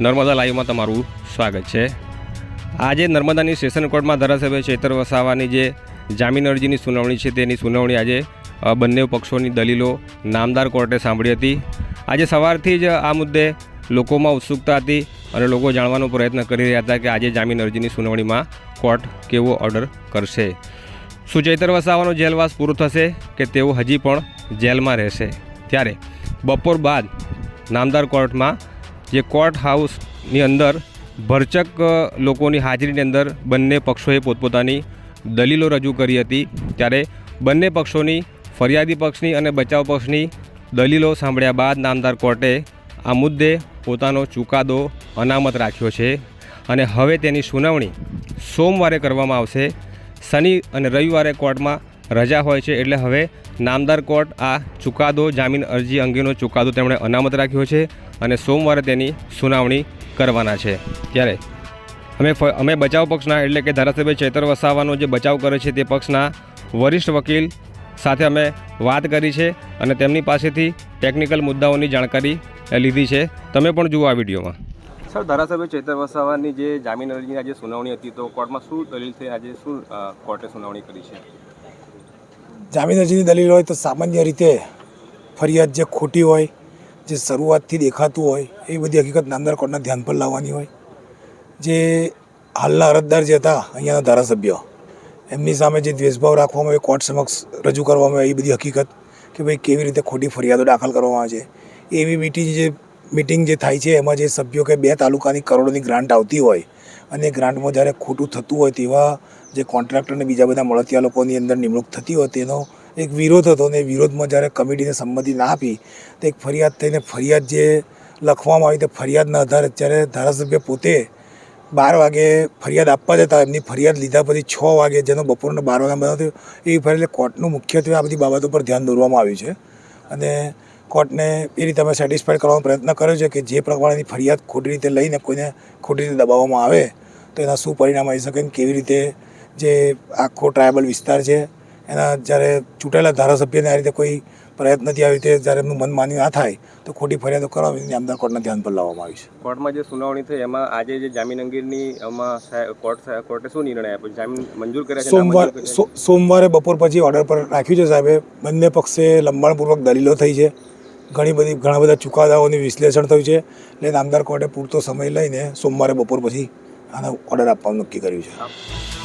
નર્મદા લાઈવમાં તમારું સ્વાગત છે. આજે નર્મદાની સેશન કોર્ટમાં ધારાસભ્ય ચેતર વસાવાની જે જામીન અરજીની સુનાવણી છે તેની સુનાવણી આજે બંને પક્ષોની દલીલો નામદાર કોર્ટે સાંભળી હતી. આજે સવારથી જ આ મુદ્દે લોકોમાં ઉત્સુકતા હતી અને લોકો જાણવાનો પ્રયત્ન કરી રહ્યા હતા કે આજે જામીન અરજીની સુનાવણીમાં કોર્ટ કેવો ઓર્ડર કરશે. શું ચૈતર વસાવાનો જેલવાસ પૂરો થશે કે તેઓ હજી પણ જેલમાં રહેશે? ત્યારે બપોર બાદ નામદાર કોર્ટમાં જે કોર્ટ હાઉસની અંદર ભરચક લોકોની હાજરીની અંદર બંને પક્ષોએ પોતપોતાની દલીલો રજૂ કરી હતી. ત્યારે બંને પક્ષોની ફરિયાદી પક્ષની અને બચાવ પક્ષની દલીલો સાંભળ્યા બાદ નામદાર કોર્ટે આ મુદ્દે પોતાનો ચુકાદો અનામત રાખ્યો છે અને હવે તેની સુનાવણી સોમવારે કરવામાં આવશે. શનિ અને રવિવારે કોર્ટમાં રજા હોય છે એટલે હવે નામદાર કોર્ટ આ ચુકાદો, જામીન અરજી અંગેનો ચુકાદો તેમણે અનામત રાખ્યો છે અને સોમવારે તેની સુનાવણી કરવાના છે. ત્યારે અમે અમે બચાવ પક્ષના એટલે કે ધારાસભ્ય ચેતર વસાવાનો જે બચાવ કરે છે તે પક્ષના વરિષ્ઠ વકીલ સાથે અમે વાત કરી છે અને તેમની પાસેથી ટેકનિકલ મુદ્દાઓની જાણકારી લીધી છે. તમે પણ જુઓ આ વિડીયોમાં. સર, ધારાસભ્ય ચેતર વસાવાની જે જામીન અરજીની આજે સુનાવણી હતી તો કોર્ટમાં શું દલીલ થઈ આજે શું કોર્ટે સુનાવણી કરી છે? જામીન અરજીની દલીલ હોય તો સામાન્ય રીતે ફરિયાદ જે ખોટી હોય, જે શરૂઆતથી દેખાતું હોય, એ બધી હકીકત નામદાર કોર્ટના ધ્યાન પર લાવવાની હોય. જે હાલના અરજદાર જે હતા, અહીંયાના ધારાસભ્ય, એમની સામે જે દ્વેષભાવ રાખવામાં આવે, કોર્ટ સમક્ષ રજૂ કરવામાં આવે, એ બધી હકીકત કે ભાઈ કેવી રીતે ખોટી ફરિયાદો દાખલ કરવામાં આવે છે. એવી મીટિંગ જે મિટિંગ જે થાય છે, એમાં જે સભ્યો કે બે તાલુકાની કરોડોની ગ્રાન્ટ આવતી હોય અને ગ્રાન્ટમાં જ્યારે ખોટું થતું હોય તેવા જે કોન્ટ્રાક્ટર અને બીજા બધા મળતિયા લોકોની અંદર નિમણૂક થતી હોય તેનો એક વિરોધ હતો અને વિરોધમાં જ્યારે કમિટીને સંમતિ ના આપી, તો એક ફરિયાદ થઈને ફરિયાદ જે લખવામાં આવી તે ફરિયાદના આધારે જ્યારે ધારાસભ્ય પોતે બાર વાગે ફરિયાદ આપવા જતા એમની ફરિયાદ લીધા પછી છ વાગે જેનો બપોરના બાર વાગ્યા બનાવ થયો એ ફરિયાદ એટલે કોર્ટનું મુખ્યત્વે આ બધી બાબતો પર ધ્યાન દોરવામાં આવ્યું છે. અને કોર્ટને એ રીતે અમે સેટિસ્ફાઈડ કરવાનો પ્રયત્ન કર્યો છે કે જે પ્રમાણેની ફરિયાદ ખોટી રીતે લઈને કોઈને ખોટી રીતે દબાવવામાં આવે, તો એના શું પરિણામ આવી શકે કેવી રીતે જે આખો ટ્રાયબલ વિસ્તાર છે એના જ્યારે ચૂંટાયેલા ધારાસભ્યને આ રીતે કોઈ પ્રયત્નથી આવી રીતે જ્યારે એમનું મન માન્યું ના થાય તો ખોટી ફરિયાદો કરાવી નામદાર કોર્ટના ધ્યાન પર લાવવામાં આવી છે. કોર્ટમાં જે સુનાવણી થઈ એમાં આજે જે જામીન અંગેની કોર્ટ કોર્ટે શું નિર્ણય આપ્યો? જામીન મંજૂર કર્યા છે સોમવાર સોમવારે બપોર પછી ઓર્ડર પર રાખ્યું છે સાહેબે. બંને પક્ષે લંબાણપૂર્વક દલીલો થઈ છે. ઘણી બધી ઘણા બધા ચુકાદાઓની વિશ્લેષણ થયું છે. એટલે નામદાર કોર્ટે પૂરતો સમય લઈને સોમવારે બપોર પછી આનો ઓર્ડર આપવાનું નક્કી કર્યું છે.